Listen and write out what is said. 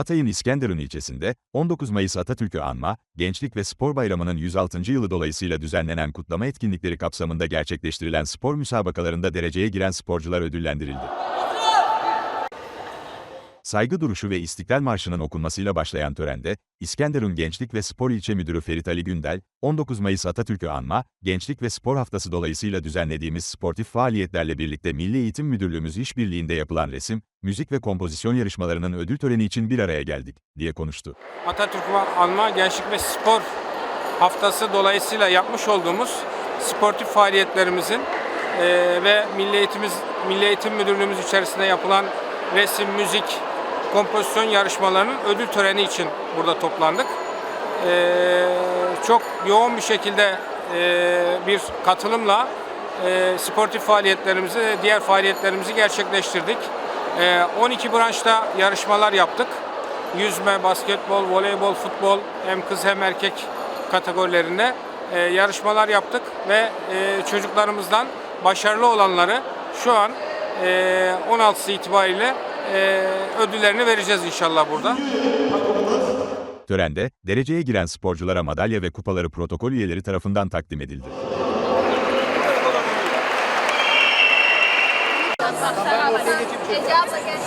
Hatay'ın İskenderun ilçesinde 19 Mayıs Atatürk'ü anma, Gençlik ve Spor Bayramı'nın 106. yılı dolayısıyla düzenlenen kutlama etkinlikleri kapsamında gerçekleştirilen spor müsabakalarında dereceye giren sporcular ödüllendirildi. Saygı duruşu ve İstiklal Marşı'nın okunmasıyla başlayan törende, İskenderun Gençlik ve Spor İlçe Müdürü Ferit Ali Gündel, 19 Mayıs Atatürk'ü anma, Gençlik ve Spor Haftası dolayısıyla düzenlediğimiz sportif faaliyetlerle birlikte Milli Eğitim Müdürlüğümüz işbirliğinde yapılan resim, müzik ve kompozisyon yarışmalarının ödül töreni için bir araya geldik, diye konuştu. Atatürk Anma Gençlik ve Spor Haftası dolayısıyla yapmış olduğumuz sportif faaliyetlerimizin eee, ve Milli Eğitimiz Milli Eğitim Müdürlüğümüz içerisinde yapılan resim, müzik, kompozisyon yarışmalarının ödül töreni için burada toplandık. Eee, çok yoğun bir şekilde eee, bir katılımla eee, sportif faaliyetlerimizi diğer faaliyetlerimizi gerçekleştirdik. Eee, 12 branşta yarışmalar yaptık. Yüzme, basketbol, voleybol, futbol hem kız hem erkek kategorilerinde eee, yarışmalar yaptık ve eee, çocuklarımızdan başarılı olanları şu an eee 16'sı itibariyle eee, ödüllerini vereceğiz inşallah burada. Törende, dereceye giren sporculara madalya ve kupaları protokol üyeleri tarafından takdim edildi. Abla gel.